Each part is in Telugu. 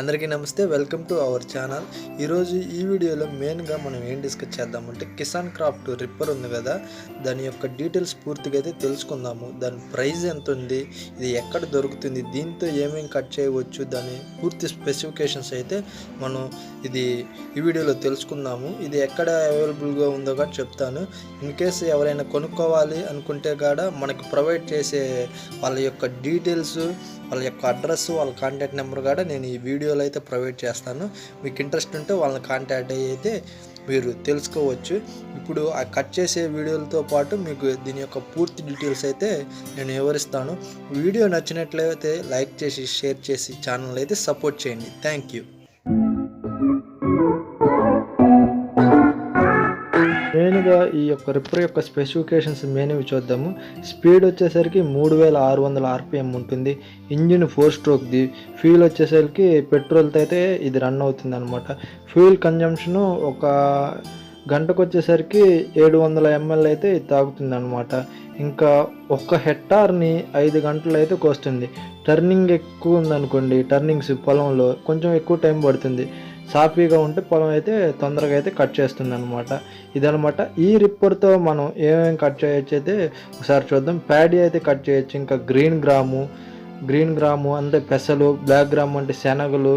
అందరికీ నమస్తే వెల్కమ్ టు అవర్ ఛానల్ ఈరోజు ఈ వీడియోలో మెయిన్గా మనం ఏం డిస్కస్ చేద్దామంటే కిసాన్ క్రాఫ్ట్ రిప్పర్ ఉంది కదా దాని యొక్క డీటెయిల్స్ పూర్తిగా అయితే తెలుసుకుందాము. దాని ప్రైస్ ఎంత ఉంది ఇది ఎక్కడ దొరుకుతుంది దీంతో ఏమేమి కట్ చేయవచ్చు దాని పూర్తి స్పెసిఫికేషన్స్ అయితే మనం ఇది ఈ వీడియోలో తెలుసుకుందాము. ఇది ఎక్కడ అవైలబుల్గా ఉందో కూడా చెప్తాను. ఇన్ కేస్ ఎవరైనా కొనుక్కోవాలి అనుకుంటే కూడా మనకి ప్రొవైడ్ చేసే వాళ్ళ యొక్క డీటెయిల్స్ వాళ్ళ యొక్క అడ్రస్ వాళ్ళ కాంటాక్ట్ నెంబర్ కూడా నేను ఈ వీడియోలో అయితే ప్రొవైడ్ చేస్తాను. మీకు ఇంట్రెస్ట్ ఉంటే వాళ్ళని కాంటాక్ట్ అయ్యి అయితే మీరు తెలుసుకోవచ్చు. ఇప్పుడు ఆ కట్ చేసే వీడియోలతో పాటు మీకు దీని యొక్క పూర్తి డీటెయిల్స్ అయితే నేను వివరిస్తాను. వీడియో నచ్చినట్లయితే లైక్ చేసి షేర్ చేసి ఛానల్ అయితే సపోర్ట్ చేయండి. థ్యాంక్ యూ మెయిన్గా ఈ యొక్క రిప్పర్ యొక్క స్పెసిఫికేషన్స్ మెయిన్వి చూద్దాము. స్పీడ్ వచ్చేసరికి మూడు వేల ఆరు వందల ఆర్పిఎం ఉంటుంది. ఇంజిన్ ఫోర్ స్ట్రోక్ది ఫ్యూల్ వచ్చేసరికి పెట్రోల్తో అయితే ఇది రన్ అవుతుంది అనమాట ఫ్యూల్ కన్జంప్షను ఒక గంటకు వచ్చేసరికి ఏడు వందల ఎంఎల్ అయితే తాగుతుంది అనమాట ఇంకా ఒక్క హెక్టార్ని ఐదు గంటలు అయితే కోస్తుంది. టర్నింగ్ ఎక్కువ ఉందనుకోండి టర్నింగ్స్ పొలంలో కొంచెం ఎక్కువ టైం పడుతుంది. సాఫీగా ఉంటే పొలం అయితే తొందరగా అయితే కట్ చేస్తుంది అనమాట ఇదనమాట ఈ రిప్పర్తో మనం ఏమేమి కట్ చేయొచ్చు అయితే ఒకసారి చూద్దాం. ప్యాడీ అయితే కట్ చేయొచ్చు. ఇంకా గ్రీన్ గ్రాము గ్రీన్ గ్రాము అంటే పెసలు బ్లాక్ గ్రామ్ అంటే శనగలు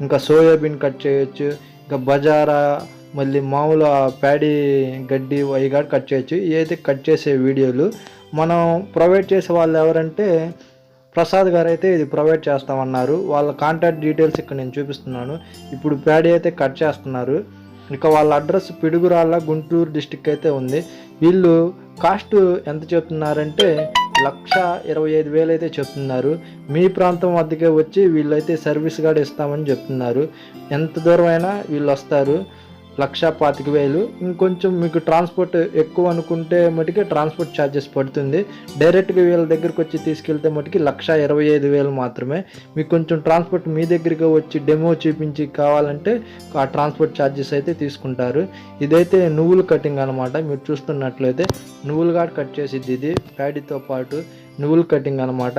ఇంకా సోయాబీన్ కట్ చేయొచ్చు. ఇంకా బజారా మళ్ళీ మామూలు ప్యాడీ గడ్డి అవి కట్ చేయొచ్చు. ఇవి అయితే కట్ చేసే వీడియోలు. మనం ప్రొవైడ్ చేసే వాళ్ళు ఎవరంటే ప్రసాద్ గారు అయితే ఇది ప్రొవైడ్ చేస్తామన్నారు. వాళ్ళ కాంటాక్ట్ డీటెయిల్స్ ఇక్కడ నేను చూపిస్తున్నాను. ఇప్పుడు ప్యాడీ అయితే కట్ చేస్తున్నారు. ఇక వాళ్ళ అడ్రస్ పిడుగురాళ్ళ గుంటూరు డిస్టిక్ అయితే ఉంది. వీళ్ళు కాస్ట్ ఎంత చెప్తున్నారంటే లక్ష ఇరవై ఐదు వేలు అయితే చెప్తున్నారు. మీ ప్రాంతం వద్దకే వచ్చి వీళ్ళైతే సర్వీస్ కూడా ఇస్తామని చెప్తున్నారు. ఎంత దూరం అయినా వీళ్ళు వస్తారు. లక్ష పాతిక వేలు. ఇంకొంచెం మీకు ట్రాన్స్పోర్ట్ ఎక్కువ అనుకుంటే మటుకే ట్రాన్స్పోర్ట్ ఛార్జెస్ పడుతుంది. డైరెక్ట్గా వీళ్ళ దగ్గరికి వచ్చి తీసుకెళ్తే మటుకి లక్ష ఇరవై ఐదు వేలు మాత్రమే. మీకు కొంచెం ట్రాన్స్పోర్ట్ మీ దగ్గరికి వచ్చి డెమో చూపించి కావాలంటే ఆ ట్రాన్స్పోర్ట్ ఛార్జెస్ అయితే తీసుకుంటారు. ఇదైతే నువ్వులు కటింగ్ అనమాట మీరు చూస్తున్నట్లయితే నువ్వులుగా కట్ చేసిద్ది ఇది. ప్యాడీతో పాటు నువ్వులు కటింగ్ అనమాట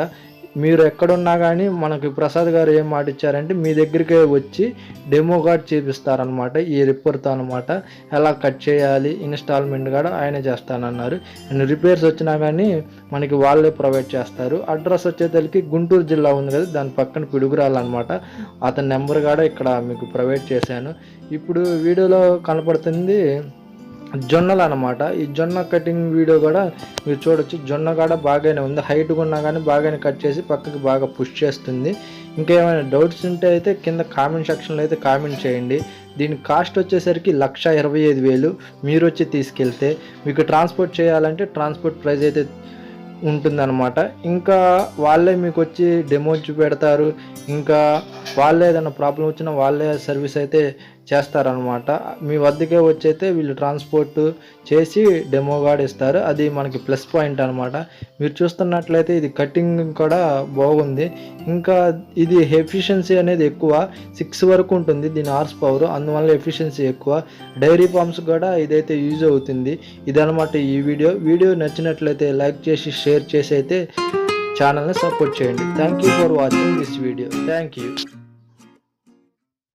మీరు ఎక్కడున్నా కానీ మనకి ప్రసాద్ గారు ఏం మాట ఇచ్చారంటే మీ దగ్గరికే వచ్చి డెమో కార్డ్ చూపిస్తారనమాట ఈ రిప్పర్తో అనమాట ఎలా కట్ చేయాలి ఇన్స్టాల్మెంట్ కూడా ఆయన చేస్తానన్నారు. అండ్ రిపేర్స్ వచ్చినా కానీ మనకి వాళ్ళే ప్రొవైడ్ చేస్తారు. అడ్రస్ వచ్చేసరికి గుంటూరు జిల్లా ఉంది కదా దాని పక్కన పిడుగురాలన్నమాట అతని నెంబర్ కూడా ఇక్కడ మీకు ప్రొవైడ్ చేశాను. ఇప్పుడు వీడియోలో కనపడుతుంది జొన్నలు అనమాట ఈ జొన్న కటింగ్ వీడియో కూడా మీరు చూడొచ్చు. జొన్న కూడా బాగానే ఉంది. హైట్గా ఉన్నా కానీ బాగానే కట్ చేసి పక్కకి బాగా పుష్ చేస్తుంది. ఇంకా ఏమైనా డౌట్స్ ఉంటే అయితే కింద కామెంట్ సెక్షన్లో అయితే కామెంట్ చేయండి. దీని కాస్ట్ వచ్చేసరికి లక్ష ఇరవై ఐదు వేలు. మీరు వచ్చి తీసుకెళ్తే మీకు ట్రాన్స్పోర్ట్ చేయాలంటే ట్రాన్స్పోర్ట్ ప్రైస్ అయితే ఉంటుందన్నమాట. ఇంకా వాళ్ళే మీకు వచ్చి డెమో చూపెడతారు. ఇంకా వాళ్ళే ఏదైనా ప్రాబ్లం వచ్చినా వాళ్ళే సర్వీస్ అయితే చేస్తారనమాట మీ వద్దకే వచ్చి అయితే వీళ్ళు ట్రాన్స్పోర్ట్ చేసి డెమో కూడా ఇస్తారు. అది మనకి ప్లస్ పాయింట్ అనమాట మీరు చూస్తున్నట్లయితే ఇది కటింగ్ కూడా బాగుంది. ఇంకా ఇది ఎఫిషియన్సీ అనేది ఎక్కువ. సిక్స్ వరకు ఉంటుంది దీని హార్స్ పవర్ అందువల్ల ఎఫిషియన్సీ ఎక్కువ. డైరీ ఫార్మ్స్ కూడా ఇదైతే యూజ్ అవుతుంది. ఇదనమాట ఈ వీడియో వీడియో నచ్చినట్లయితే లైక్ చేసి షేర్ చేసి అయితే ఛానల్ని సపోర్ట్ చేయండి. Thank you for watching this video thank you